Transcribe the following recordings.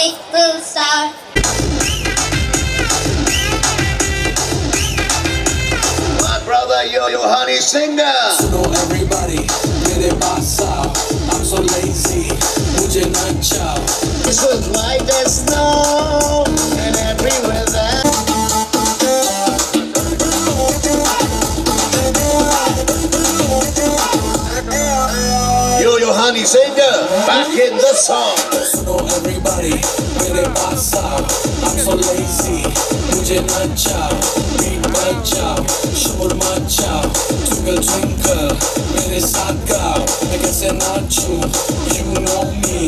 big blue star. My brother Yo Yo Honey Singer. So know everybody, get it by. I'm so lazy, mujhe na chao. This was white as snow, and everywhere that. Yo Yo Honey Singer, back in the song सुनो everybody मेरे पास आओ I'm so lazy मुझे न चाहो beat बजाओ शोर मचाओ twinkle twinkle मेरे साथ गाओ मैं कैसे नाचूं you know me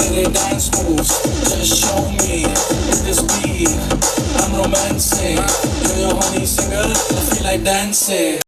तेरे dance moves just show me with this beat I'm romancing you're your honey singer I feel like dancing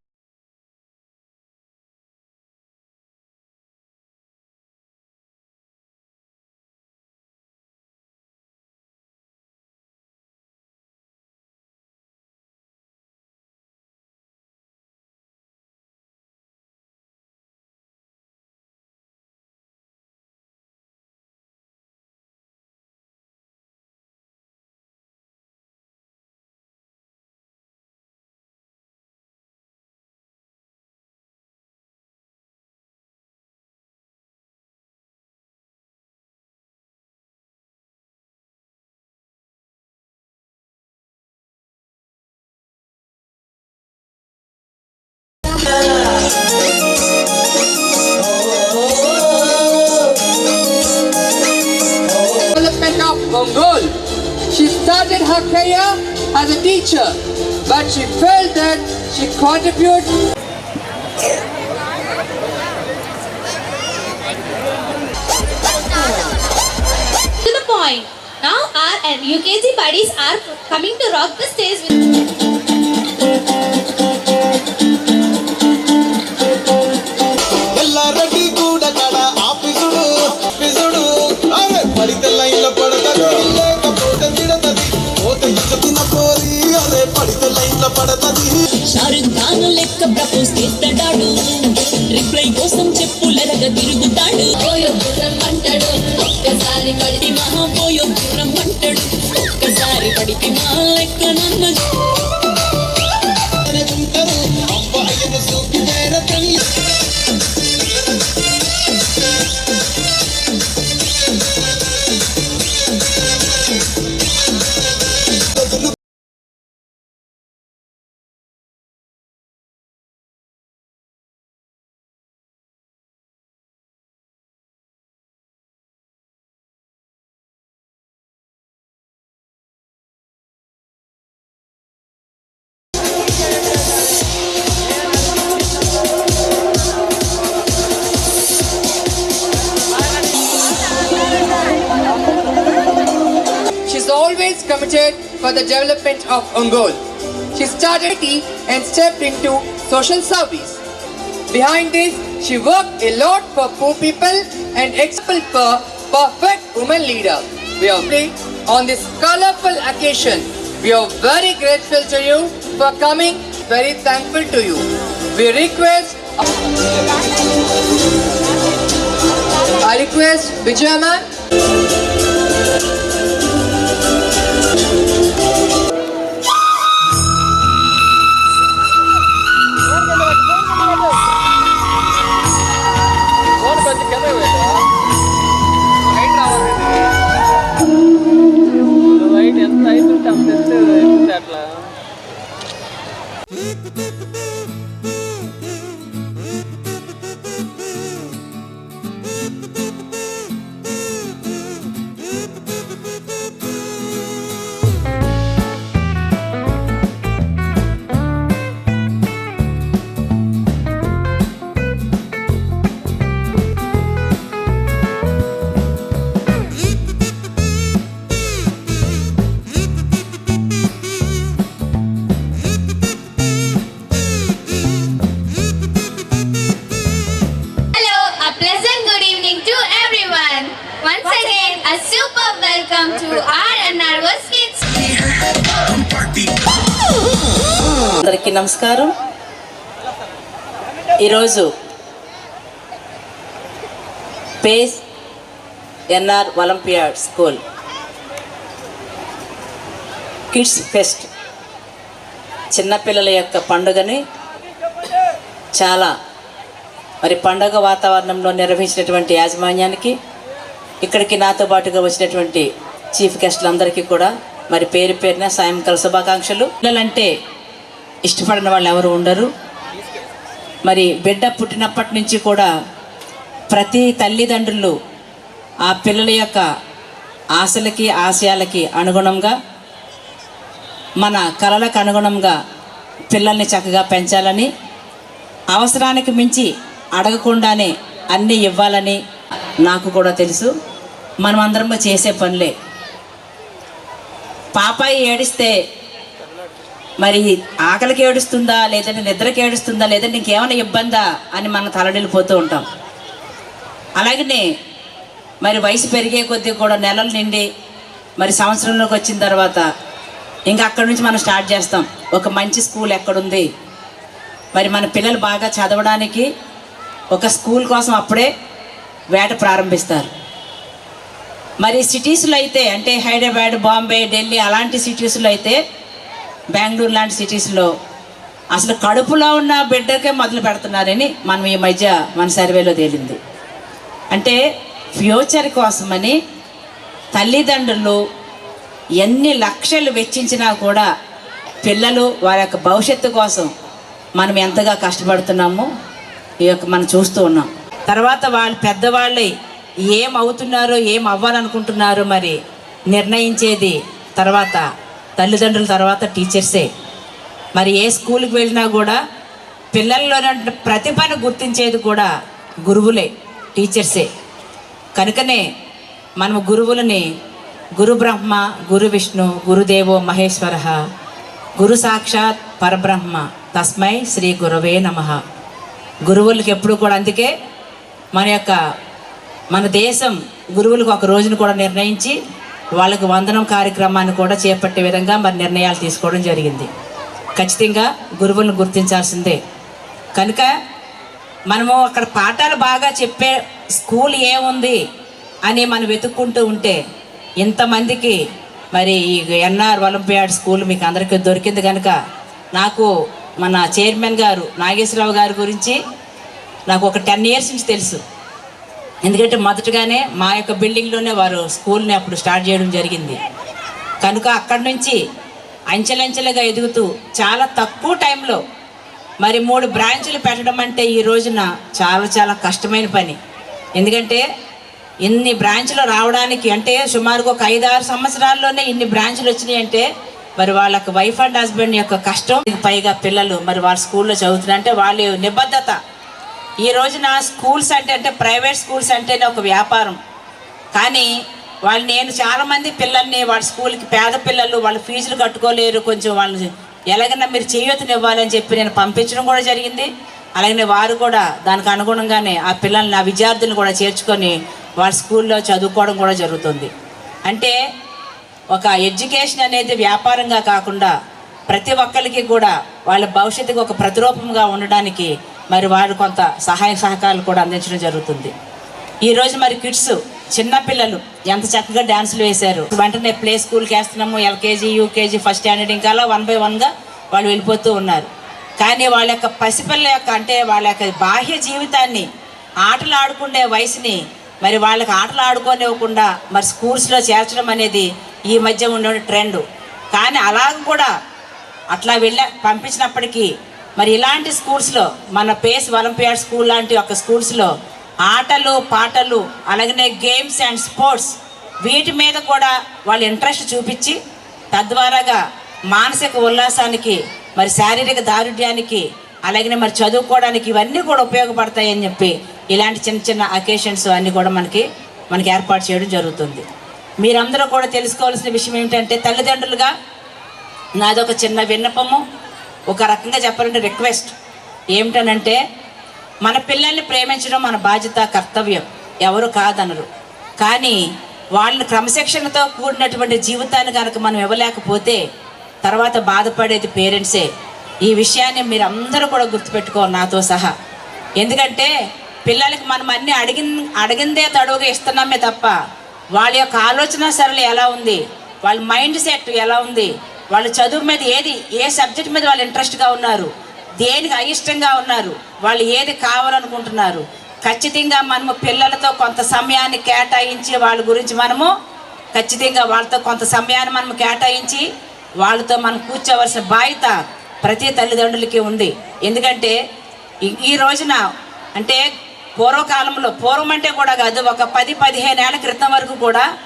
Mongol. She started her career as a teacher, but she felt that she contributed to the point. Now our UKG buddies are coming to rock the stage with Shahrukh Khan లెక్క propose చేస్తాడు. Reply కోసం చెప్పులరగ తిరుగుతాడు. అంటాడు ఒక్కసారి పడితే మహా పోయో గుర్రం అంటాడు ఒక్కసారి పడితే మా లెక్క నన్న for the development of Ongol. She started IT and stepped into social service. Behind this, she worked a lot for poor people and example for perfect woman leader. We are on this colorful occasion. We are very grateful to you for coming. Very thankful to you. We request. I request Vijay అందరికీ నమస్కారం. ఈరోజు Pace NR Olympiad school kids fest. చిన్నపిల్లల యొక్క పండుగని చాలా మరి పండుగ వాతావరణంలో నిర్వహించినటువంటి యాజమాన్యానికి ఇక్కడికి నాతో పాటుగా వచ్చినటువంటి చీఫ్ గెస్టులందరికీ కూడా మరి పేరు పేరున సాయంకాల శుభాకాంక్షలు. పిల్లలంటే ఇష్టపడిన వాళ్ళు ఎవరు ఉండరు. మరి బిడ్డ పుట్టినప్పటి నుంచి కూడా ప్రతి తల్లిదండ్రులు ఆ పిల్లల యొక్క ఆశలకి ఆశయాలకి అనుగుణంగా మన కళలకు అనుగుణంగా పిల్లల్ని చక్కగా పెంచాలని అవసరానికి మించి అడగకుండానే అన్నీ ఇవ్వాలని నాకు కూడా తెలుసు. మనం అందరము చేసే పనులే. పాపాయి ఏడిస్తే మరి ఆకలికి ఏడుస్తుందా? లేదంటే నిద్రకి ఏడుస్తుందా? లేదంటే ఇంకేమైనా ఇబ్బందా? అని మనం తలడిల్లిపోతూ ఉంటాం. అలాగనే మరి వయసు పెరిగే కొద్దీ కూడా నెలలు నిండి మరి సంవత్సరంలోకి వచ్చిన తర్వాత ఇంకా అక్కడి నుంచి మనం స్టార్ట్ చేస్తాం. ఒక మంచి స్కూల్ ఎక్కడుంది? మరి మన పిల్లలు బాగా చదవడానికి ఒక స్కూల్ కోసం అప్పుడే వేట ప్రారంభిస్తారు. మరి సిటీస్లో అయితే అంటే హైదరాబాద్ బాంబే ఢిల్లీ అలాంటి సిటీస్లో అయితే బెంగళూరు లాంటి సిటీస్లో అసలు కడుపులో ఉన్న బిడ్డకే మొదలు పెడుతున్నారని మనం ఈ మధ్య మన సర్వేలో తేలింది. అంటే ఫ్యూచర్ కోసమని తల్లిదండ్రులు ఎన్ని లక్షలు వెచ్చించినా కూడా పిల్లలు వారి యొక్క భవిష్యత్తు కోసం మనం ఎంతగా కష్టపడుతున్నామో ఈ యొక్క మనం చూస్తూ ఉన్నాం. తర్వాత వాళ్ళు పెద్దవాళ్ళై ఏం అవుతున్నారో ఏం అవ్వాలనుకుంటున్నారో మరి నిర్ణయించేది తర్వాత తల్లిదండ్రుల తర్వాత టీచర్సే. మరి ఏ స్కూల్కి వెళ్ళినా కూడా పిల్లల్లోని ప్రతిభను గుర్తించేది కూడా గురువులే టీచర్సే. కనుకనే మనము గురువులని గురు బ్రహ్మ గురు విష్ణు గురుదేవో మహేశ్వర గురు సాక్షాత్ పరబ్రహ్మ తస్మై శ్రీ గురవే నమ. గురువులకి ఎప్పుడు కూడా అందుకే మన యొక్క మన దేశం గురువులకు ఒక రోజును కూడా నిర్ణయించి వాళ్ళకు వందనం కార్యక్రమాన్ని కూడా చేపట్టే విధంగా మరి నిర్ణయాలు తీసుకోవడం జరిగింది. ఖచ్చితంగా గురువులను గుర్తించాల్సిందే. కనుక మనము అక్కడ పాఠాలు బాగా చెప్పే స్కూల్ ఏముంది అని మనం వెతుక్కుంటూ ఉంటే ఇంతమందికి మరి ఈ ఎన్ఆర్ ఒలింపియాడ్ స్కూల్ మీకు అందరికీ దొరికింది కనుక నాకు మన చైర్మన్ గారు నాగేశ్వరరావు గారి గురించి నాకు ఒక టెన్ ఇయర్స్ నుంచి తెలుసు. ఎందుకంటే మొదటగానే మా యొక్క బిల్డింగ్లోనే వారు స్కూల్ని అప్పుడు స్టార్ట్ చేయడం జరిగింది. కనుక అక్కడి నుంచి అంచెలంచెలుగా ఎదుగుతూ చాలా తక్కువ టైంలో మరి మూడు బ్రాంచులు పెట్టడం అంటే ఈ రోజున చాలా చాలా కష్టమైన పని. ఎందుకంటే ఇన్ని బ్రాంచ్లు రావడానికి అంటే సుమారుగా ఒక ఐదు ఆరు సంవత్సరాల్లోనే ఇన్ని బ్రాంచ్లు వచ్చినాయి అంటే మరి వాళ్ళకి వైఫ్ అండ్ హస్బెండ్ యొక్క కష్టం. పైగా పిల్లలు మరి వాళ్ళ స్కూల్లో చదువుతున్నారంటే వాళ్ళ నిబద్ధత ఈ రోజున స్కూల్స్ అంటే అంటే ప్రైవేట్ స్కూల్స్ అంటేనే ఒక వ్యాపారం. కానీ వాళ్ళు నేను చాలామంది పిల్లల్ని వాళ్ళ స్కూల్కి పేద పిల్లలు వాళ్ళ ఫీజులు కట్టుకోలేరు కొంచెం వాళ్ళు ఎలాగైనా మీరు చేయూతనివ్వాలని చెప్పి నేను పంపించడం కూడా జరిగింది. అలాగే వారు కూడా దానికి అనుగుణంగానే ఆ పిల్లల్ని ఆ విద్యార్థులను కూడా చేర్చుకొని వాళ్ళ స్కూల్లో చదువుకోవడం కూడా జరుగుతుంది. అంటే ఒక ఎడ్యుకేషన్ అనేది వ్యాపారంగా కాకుండా ప్రతి ఒక్కరికి కూడా వాళ్ళ భవిష్యత్తుకి ఒక ప్రతిరూపంగా ఉండడానికి మరి వారు కొంత సహాయ సహకారాలు కూడా అందించడం జరుగుతుంది. ఈరోజు మరి కిడ్స్ చిన్నపిల్లలు ఎంత చక్కగా డ్యాన్సులు వేశారు. వెంటనే ప్లే స్కూల్కి వేస్తున్నాము ఎల్కేజీ యూకేజీ ఫస్ట్ స్టాండర్డ్ ఇంకా అలా వన్ బై వన్గా వాళ్ళు వెళ్ళిపోతూ ఉన్నారు. కానీ వాళ్ళ యొక్క పసిపిల్ల యొక్క అంటే వాళ్ళ యొక్క బాహ్య జీవితాన్ని ఆటలు ఆడుకునే వయసుని మరి వాళ్ళకి ఆటలు ఆడుకోనివ్వకుండా మరి స్కూల్స్లో చేర్చడం అనేది ఈ మధ్య ఉండే ట్రెండ్. కానీ అలాగ కూడా అట్లా వెళ్ళ పంపించినప్పటికీ మరి ఇలాంటి స్కూల్స్లో మన పేస్ ఒలింపియాడ్ స్కూల్ లాంటి ఒక స్కూల్స్లో ఆటలు పాటలు అలాగనే గేమ్స్ అండ్ స్పోర్ట్స్ వీటి మీద కూడా వాళ్ళు ఇంట్రెస్ట్ చూపించి తద్వారాగా మానసిక ఉల్లాసానికి మరి శారీరక దారుఢ్యానికి అలాగనే మరి చదువుకోవడానికి ఇవన్నీ కూడా ఉపయోగపడతాయని చెప్పి ఇలాంటి చిన్న చిన్న అకేషన్స్ అన్నీ కూడా మనకి మనకి ఏర్పాటు చేయడం జరుగుతుంది. మీరందరూ కూడా తెలుసుకోవాల్సిన విషయం ఏమిటంటే తల్లిదండ్రులుగా నాదొక చిన్న విన్నపము. ఒక రకంగా చెప్పాలంటే రిక్వెస్ట్. ఏమిటనంటే మన పిల్లల్ని ప్రేమించడం మన బాధ్యత కర్తవ్యం. ఎవరు కాదనరు. కానీ వాళ్ళని క్రమశిక్షణతో కూడినటువంటి జీవితాన్ని కనుక మనం ఇవ్వలేకపోతే తర్వాత బాధపడేది పేరెంట్సే. ఈ విషయాన్ని మీరు అందరూ కూడా గుర్తుపెట్టుకోవాలి నాతో సహా. ఎందుకంటే పిల్లలకి మనం అన్ని అడిగిన అడిగిందే తడువుగా ఇస్తున్నామే తప్ప వాళ్ళ యొక్క ఆలోచన సరళి ఎలా ఉంది? వాళ్ళ మైండ్ సెట్ ఎలా ఉంది? వాళ్ళ చదువు మీద ఏది ఏ సబ్జెక్ట్ మీద వాళ్ళు ఇంట్రెస్ట్గా ఉన్నారు దేనికి అయిష్టంగా ఉన్నారు వాళ్ళు ఏది కావాలనుకుంటున్నారు. ఖచ్చితంగా మనము పిల్లలతో కొంత సమయాన్ని కేటాయించి వాళ్ళ గురించి మనము ఖచ్చితంగా వాళ్ళతో కొంత సమయాన్ని మనం కేటాయించి వాళ్ళతో మనం కూర్చోవలసిన బాధ్యత ప్రతి తల్లిదండ్రులకి ఉంది. ఎందుకంటే ఈ- ఈ రోజున అంటే పూర్వకాలంలో పూర్వం అంటే కూడా కాదు ఒక పది పదిహేను ఏళ్ళ క్రితం వరకు కూడా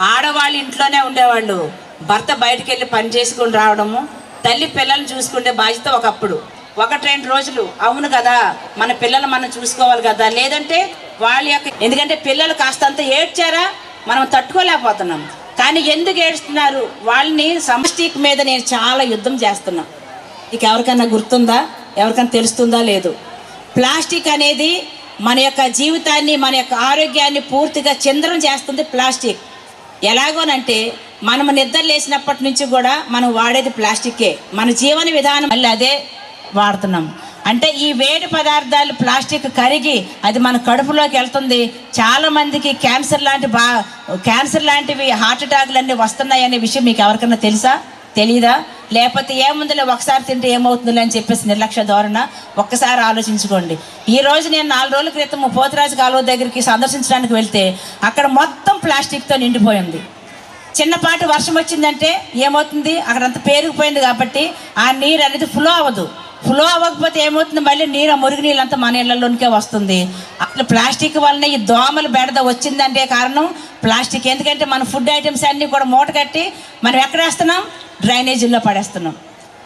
ఆడవాళ్ళు ఇంట్లోనే ఉండేవాళ్ళు. భర్త బయటికి వెళ్ళి పని చేసుకుని రావడము తల్లి పిల్లల్ని చూసుకునే బాధ్యత ఒకప్పుడు. ఒకటి రెండు రోజులు అవును కదా మన పిల్లలు మనం చూసుకోవాలి కదా లేదంటే వాళ్ళ యొక్క ఎందుకంటే పిల్లలు కాస్తంత ఏడ్చారా మనం తట్టుకోలేకపోతున్నాం. కానీ ఎందుకు ఏడుస్తున్నారు? వాళ్ళని సమష్టిక్ మీద నేను చాలా యుద్ధం చేస్తున్నా. ఇక ఎవరికైనా గుర్తుందా? ఎవరికైనా తెలుస్తుందా? లేదు. ప్లాస్టిక్ అనేది మన యొక్క జీవితాన్ని మన యొక్క ఆరోగ్యాన్ని పూర్తిగా చంద్రం చేస్తుంది ప్లాస్టిక్. ఎలాగోనంటే మనం నిద్ర లేచినప్పటి నుంచి కూడా మనం వాడేది ప్లాస్టికే మన జీవన విధానం మళ్ళీ అదే వాడుతున్నాం. అంటే ఈ వేడి పదార్థాలు ప్లాస్టిక్ కరిగి అది మన కడుపులోకి వెళ్తుంది. చాలామందికి క్యాన్సర్ లాంటి బా క్యాన్సర్ లాంటివి హార్ట్ అటాక్లు అన్నీ వస్తున్నాయనే విషయం మీకు ఎవరికైనా తెలుసా? తెలీదా? లేకపోతే ఏముందిలే ఒకసారి తింటే ఏమవుతుందిలే అని చెప్పేసి నిర్లక్ష్య ధోరణ ఒక్కసారి ఆలోచించుకోండి. ఈ రోజు నేను నాలుగు రోజుల క్రితం పోతరాజు కాలువ దగ్గరికి సందర్శించడానికి వెళ్తే అక్కడ మొత్తం ప్లాస్టిక్తో నిండిపోయింది. చిన్నపాటి వర్షం వచ్చిందంటే ఏమవుతుంది? అక్కడంతా పేరుకుపోయింది కాబట్టి ఆ నీరు అనేది ఫ్లో అవ్వదు. ఫ్లో అవ్వకపోతే ఏమవుతుంది? మళ్ళీ నీరు ఆ మురుగు నీళ్ళంతా మన ఇళ్ళలోనికే వస్తుంది. అసలు ప్లాస్టిక్ వలన ఈ దోమలు బెడద వచ్చిందంటే కారణం ప్లాస్టిక్. ఎందుకంటే మన ఫుడ్ ఐటమ్స్ అన్నీ కూడా మూట కట్టి మనం ఎక్కడ వేస్తున్నాం? డ్రైనేజీల్లో పడేస్తున్నాం.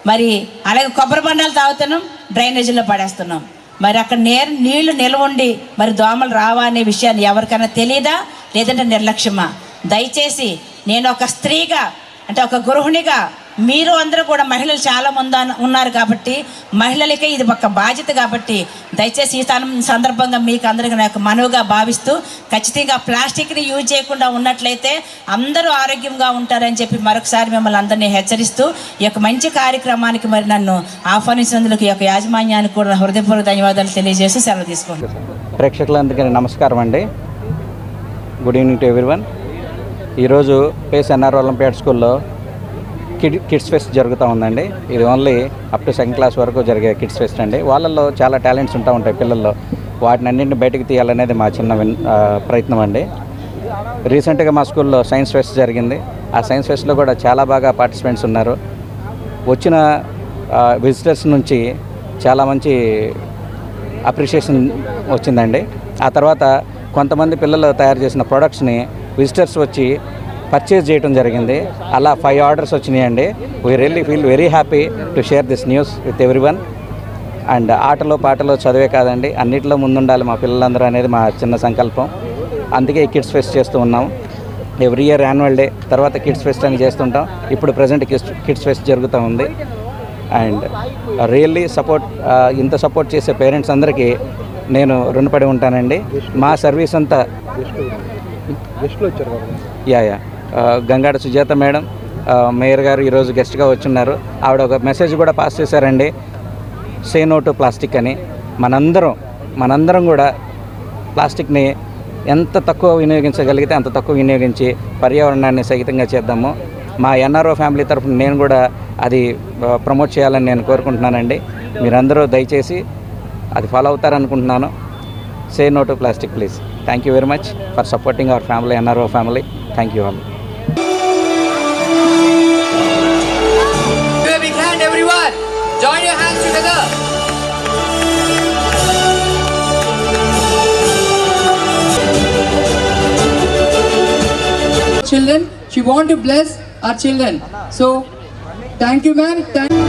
మరి అలాగే కొబ్బరి బండాలు తాగుతున్నాం డ్రైనేజీలో పడేస్తున్నాం. మరి అక్కడ నేరు నీళ్ళు నిలవండి మరి దోమలు రావా అనే విషయాన్ని ఎవరికైనా తెలియదా లేదంటే నిర్లక్ష్యమా? దయచేసి నేను ఒక స్త్రీగా అంటే ఒక గృహిణిగా మీరు అందరూ కూడా మహిళలు చాలా మంది ఉన్నారు కాబట్టి మహిళలకే ఇది ఒక బాధ్యత కాబట్టి దయచేసి ఈ స్థానం సందర్భంగా మీకు అందరికీ నాకు మనవుగా భావిస్తూ ఖచ్చితంగా ప్లాస్టిక్ని యూజ్ చేయకుండా ఉన్నట్లయితే అందరూ ఆరోగ్యంగా ఉంటారని చెప్పి మరొకసారి మిమ్మల్ని అందరినీ హెచ్చరిస్తూ ఈ యొక్క మంచి కార్యక్రమానికి మరి నన్ను ఆహ్వానించినందుకు ఈ యొక్క యాజమాన్యానికి కూడా హృదయపూర్వక ధన్యవాదాలు తెలియజేసి సెలవు తీసుకుంటాను ప్రేక్షకులందరికీ నమస్కారం అండి. గుడ్ ఈవినింగ్ టు ఎవ్రీవన్ ఈరోజు పేస్ ఎన్ఆర్ స్కూల్లో కిడ్ కిడ్స్ ఫెస్ట్ జరుగుతూ ఉందండి. ఇది only up to second class వరకు జరిగే కిడ్స్ ఫెస్ట్ అండి. వాళ్ళల్లో చాలా టాలెంట్స్ ఉంటూ ఉంటాయి పిల్లల్లో. వాటిని అన్నింటిని బయటకు తీయాలనేది మా చిన్న ప్రయత్నం అండి. రీసెంట్గా మా స్కూల్లో సైన్స్ ఫెస్ట్ జరిగింది. ఆ సైన్స్ ఫెస్ట్లో కూడా చాలా బాగా పార్టిసిపెంట్స్ ఉన్నారు. వచ్చిన విజిటర్స్ నుంచి చాలా మంచి అప్రిషియేషన్ వచ్చిందండి. ఆ తర్వాత కొంతమంది పిల్లలు తయారు చేసిన ప్రొడక్ట్స్ని విజిటర్స్ వచ్చి పర్చేజ్ చేయడం జరిగింది. అలా ఫైవ్ ఆర్డర్స్ వచ్చినాయండి. We really feel very happy to share this news with everyone and ఆటలో పాటలో చదివే కాదండి. అన్నిటిలో ముందుండాలి మా పిల్లలందరూ అనేది మా చిన్న సంకల్పం. అందుకే కిడ్స్ ఫెస్ట్ చేస్తూ ఉన్నాం. ఎవ్రీ ఇయర్ యాన్యువల్ డే తర్వాత కిడ్స్ ఫెస్ట్ అని చేస్తుంటాం. ఇప్పుడు ప్రజెంట్ కిడ్స్ కిడ్స్ ఫెస్ట్ జరుగుతూ ఉంది. అండ్ రియల్లీ సపోర్ట్ ఇంత సపోర్ట్ చేసే పేరెంట్స్ అందరికీ నేను రుణపడి ఉంటానండి. మా సర్వీస్ అంతా యా యా గంగాడ సుజాత మేడం మేయర్ గారు ఈరోజు గెస్ట్గా వచ్చున్నారు. ఆవిడ ఒక మెసేజ్ కూడా పాస్ చేశారండి. సే నో టు ప్లాస్టిక్ అని. మనందరం మనందరం కూడా ప్లాస్టిక్ని ఎంత తక్కువ వినియోగించగలిగితే అంత తక్కువ వినియోగించి పర్యావరణాన్ని సహితంగా చేద్దాము. మా ఎన్ఆర్ఓ ఫ్యామిలీ తరఫున నేను కూడా అది ప్రమోట్ చేయాలని నేను కోరుకుంటున్నానండి. మీరందరూ దయచేసి అది follow అవుతారనుకుంటున్నాను. Say no to plastic please thank you very much for supporting our family NRO family thank you all Children, she want to bless our children. So, thank you, ma'am. Thank.